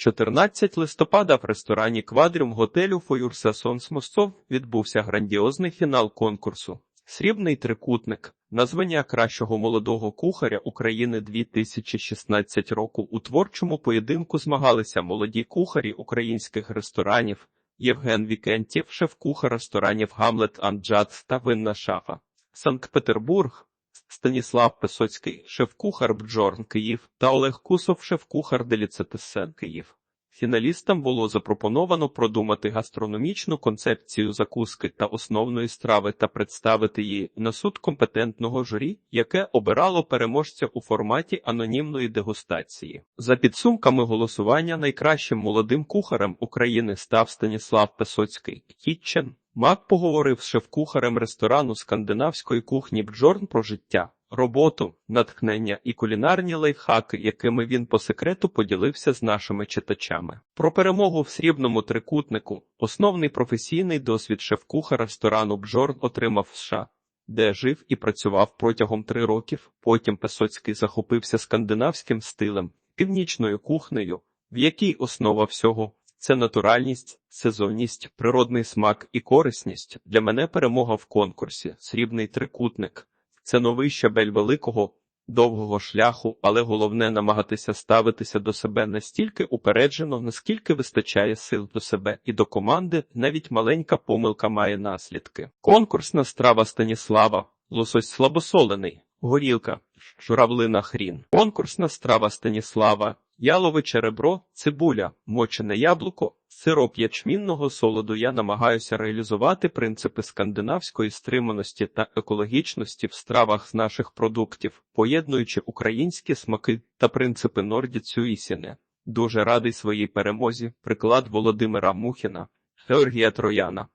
14 листопада в ресторані Квадріум готелю Фоюр Сасонс Мостов відбувся грандіозний фінал конкурсу. Срібний трикутник на звання кращого молодого кухаря України 2016 року у творчому поєдинку змагалися молоді кухарі українських ресторанів Євген Вікентєв, шеф-кухар ресторанів Гамлет Анджат та Винна Шафа. Санкт-Петербург Станіслав Песоцький, шеф-кухар Бджорн Київ та Олег Кусов, шеф-кухар Деліцетесен Київ. Фіналістам було запропоновано продумати гастрономічну концепцію закуски та основної страви та представити її на суд компетентного журі, яке обирало переможця у форматі анонімної дегустації. За підсумками голосування найкращим молодим кухарем України став Станіслав Песоцький Кітчен. Мак поговорив з шеф-кухарем ресторану скандинавської кухні Бджорн про життя, роботу, натхнення і кулінарні лайфхаки, якими він по секрету поділився з нашими читачами. Про перемогу в срібному трикутнику основний професійний досвід шеф-кухара ресторану Бджорн отримав в США. Де жив і працював протягом три років. Потім Песоцький захопився скандинавським стилем, північною кухнею, в якій основа всього це натуральність, сезонність, природний смак і корисність. Для мене перемога в конкурсі, срібний трикутник. Це новий щабель великого, довгого шляху, але головне намагатися ставитися до себе настільки упереджено, наскільки вистачає сил до себе і до команди, навіть маленька помилка має наслідки. Конкурсна страва Станіслава, лосось слабосолений, горілка, журавлина хрін. Конкурсна страва Станіслава, яловиче ребро, цибуля, мочене яблуко, сироп ячмінного солоду. Я намагаюся реалізувати принципи скандинавської стриманості та екологічності в стравах з наших продуктів, поєднуючи українські смаки та принципи Нордіцюїсіне. Дуже радий своїй перемозі. Приклад Володимира Мухіна, Георгія Трояна.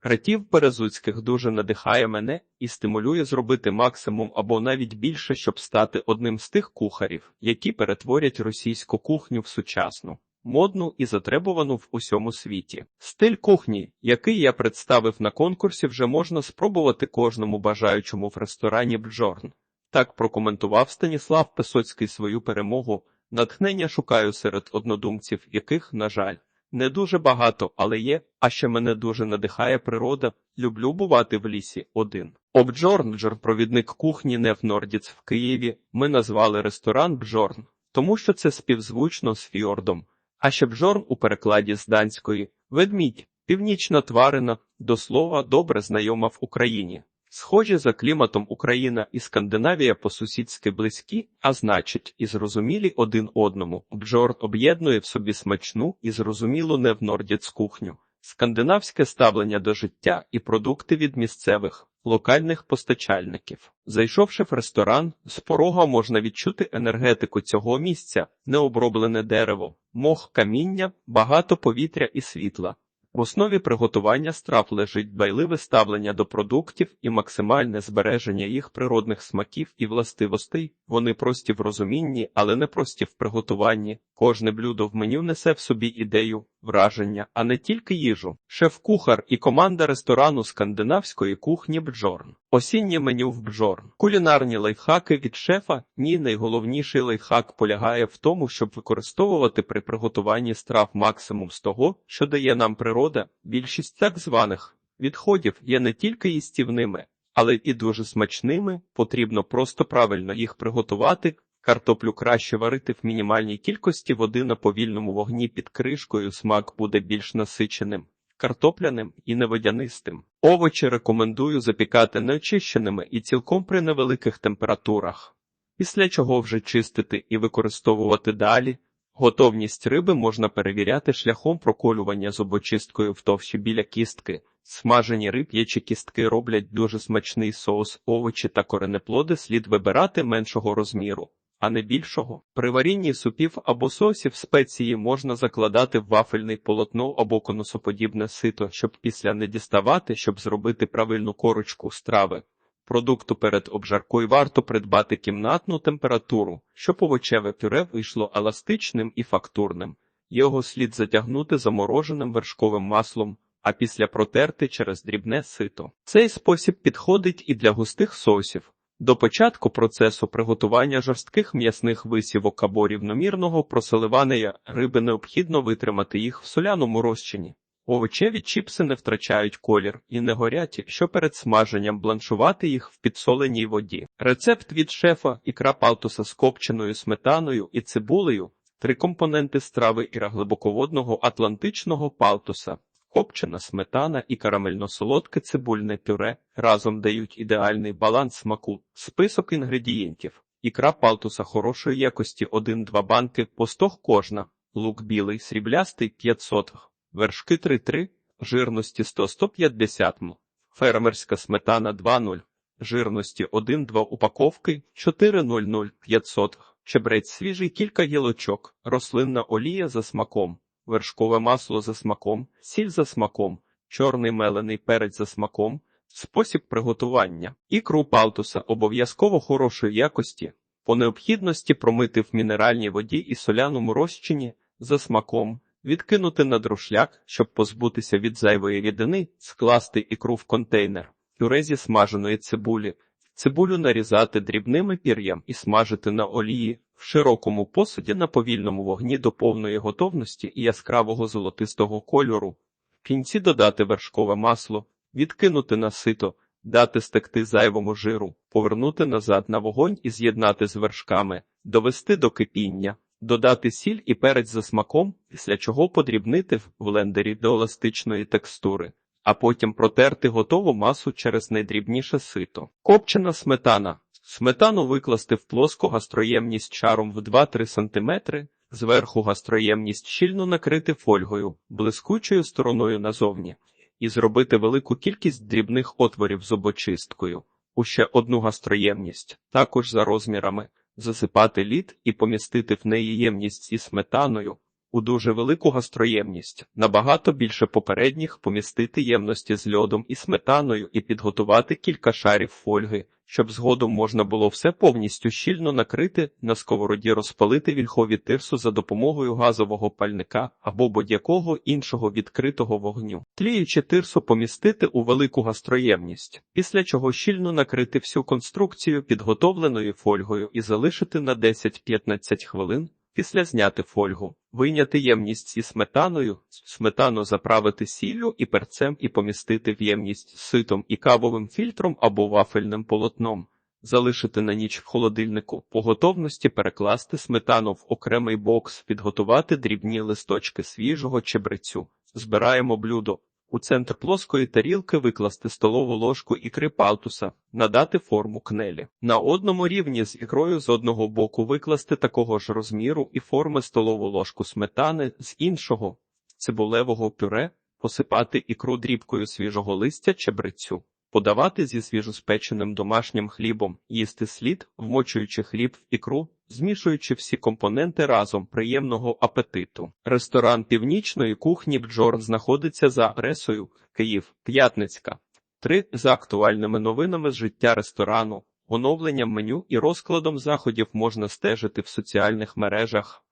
Кратів Березуцьких дуже надихає мене і стимулює зробити максимум або навіть більше, щоб стати одним з тих кухарів, які перетворять російську кухню в сучасну, модну і затребувану в усьому світі. Стиль кухні, який я представив на конкурсі, вже можна спробувати кожному бажаючому в ресторані Бджорн. Так прокоментував Станіслав Песоцький свою перемогу. Натхнення шукаю серед однодумців, яких, на жаль, не дуже багато, але є, а ще мене дуже надихає природа. Люблю бувати в лісі один. Обджорнджор, провідник кухні не в Нордіц в Києві. Ми назвали ресторан Бджорн, тому що це співзвучно з фьордом. А ще Бджорн у перекладі з данської ведмідь, північна тварина, до слова, добре знайома в Україні. Схожі за кліматом Україна і Скандинавія по-сусідськи близькі, а значить, і зрозумілі один одному. Бджорн об'єднує в собі смачну і зрозумілу не в Нордіц кухню, скандинавське ставлення до життя і продукти від місцевих, локальних постачальників. Зайшовши в ресторан, з порога можна відчути енергетику цього місця, необроблене дерево, мох каміння, багато повітря і світла. В основі приготування страв лежить дбайливе ставлення до продуктів і максимальне збереження їх природних смаків і властивостей. Вони прості в розумінні, але не прості в приготуванні. Кожне блюдо в меню несе в собі ідею, враження, а не тільки їжу. Шеф-кухар і команда ресторану скандинавської кухні Бджорн. Осіннє меню в Бджорн. Кулінарні лайфхаки від шефа. Ні, найголовніший лайфхак полягає в тому, щоб використовувати при приготуванні страв максимум з того, що дає нам природа. Більшість так званих відходів є не тільки їстівними, але і дуже смачними. Потрібно просто правильно їх приготувати. Картоплю краще варити в мінімальній кількості води на повільному вогні під кришкою. Смак буде більш насиченим, картопляним і неводянистим. Овочі рекомендую запікати неочищеними і цілком при невеликих температурах, після чого вже чистити і використовувати далі. Готовність риби можна перевіряти шляхом проколювання зубочисткою в товщі біля кістки. Смажені риб'ячі кістки роблять дуже смачний соус, овочі та коренеплоди слід вибирати меншого розміру, а не більшого. При варінні супів або сосів спеції можна закладати в вафельний полотно або конусоподібне сито, щоб після не діставати, щоб зробити правильну корочку страви. Продукту перед обжаркою варто придбати кімнатну температуру, щоб овочеве пюре вийшло еластичним і фактурним. Його слід затягнути замороженим вершковим маслом, а після протерти через дрібне сито. Цей спосіб підходить і для густих соусів. До початку процесу приготування жорстких м'ясних висівок або рівномірного просоливання риби необхідно витримати їх в соляному розчині. Овочеві чіпси не втрачають колір і не горять, якщо перед смаженням бланшувати їх в підсоленій воді. Рецепт від шефа ікра палтуса з копченою сметаною і цибулею, три компоненти страви іра глибоководного атлантичного палтуса. Копчена сметана і карамельно-солодке цибульне пюре разом дають ідеальний баланс смаку. Список інгредієнтів. Ікра палтуса хорошої якості 1-2 банки по 100 кожна. Лук білий сріблястий 500 вершки 3-3, жирності 100-150 м. Фермерська сметана 2-0, жирності 1-2 упаковки 4-0-0 500 чебрець свіжий кілька гілочок, рослинна олія за смаком, вершкове масло за смаком, сіль за смаком, чорний мелений перець за смаком, спосіб приготування. Ікру палтуса обов'язково хорошої якості, по необхідності промити в мінеральній воді і соляному розчині за смаком, відкинути на друшляк, щоб позбутися від зайвої рідини, скласти ікру в контейнер, пюре зі смаженої цибулі, цибулю нарізати дрібними пір'ям і смажити на олії в широкому посуді на повільному вогні до повної готовності і яскравого золотистого кольору. В кінці додати вершкове масло, відкинути на сито, дати стекти зайвому жиру, повернути назад на вогонь і з'єднати з вершками, довести до кипіння. Додати сіль і перець за смаком, після чого подрібнити в блендері до еластичної текстури, а потім протерти готову масу через найдрібніше сито. Копчена сметана. Сметану викласти в плоску гастроємність шаром в 2-3 см, зверху гастроємність щільно накрити фольгою, блискучою стороною назовні, і зробити велику кількість дрібних отворів зубочисткою. У ще одну гастроємність, також за розмірами засипати лід і помістити в неї ємність зі сметаною у дуже велику гастроємність, набагато більше попередніх помістити ємності з льодом і сметаною і підготувати кілька шарів фольги, щоб згодом можна було все повністю щільно накрити, на сковороді розпалити вільхові тирсу за допомогою газового пальника або будь-якого іншого відкритого вогню. Тліючи тирсу помістити у велику гастроємність, після чого щільно накрити всю конструкцію підготовленою фольгою і залишити на 10-15 хвилин. Після зняти фольгу, вийняти ємність зі сметаною, сметану заправити сіллю і перцем і помістити в ємність ситом і кавовим фільтром або вафельним полотном, залишити на ніч в холодильнику, по готовності перекласти сметану в окремий бокс, підготувати дрібні листочки свіжого чебрецю. Збираємо блюдо. У центр плоскої тарілки викласти столову ложку ікри палтуса, надати форму кнелі. На одному рівні з ікрою з одного боку викласти такого ж розміру і форми столову ложку сметани, з іншого цибулевого пюре, посипати ікру дрібкою свіжого листя чебрецю. Подавати зі свіжоспеченим домашнім хлібом, їсти слід, вмочуючи хліб в ікру, змішуючи всі компоненти разом приємного апетиту. Ресторан північної кухні Бджор знаходиться за адресою Київ, П'ятницька. 3. За актуальними новинами з життя ресторану, оновленням меню і розкладом заходів можна стежити в соціальних мережах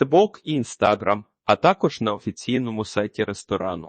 Facebook і Instagram, а також на офіційному сайті ресторану.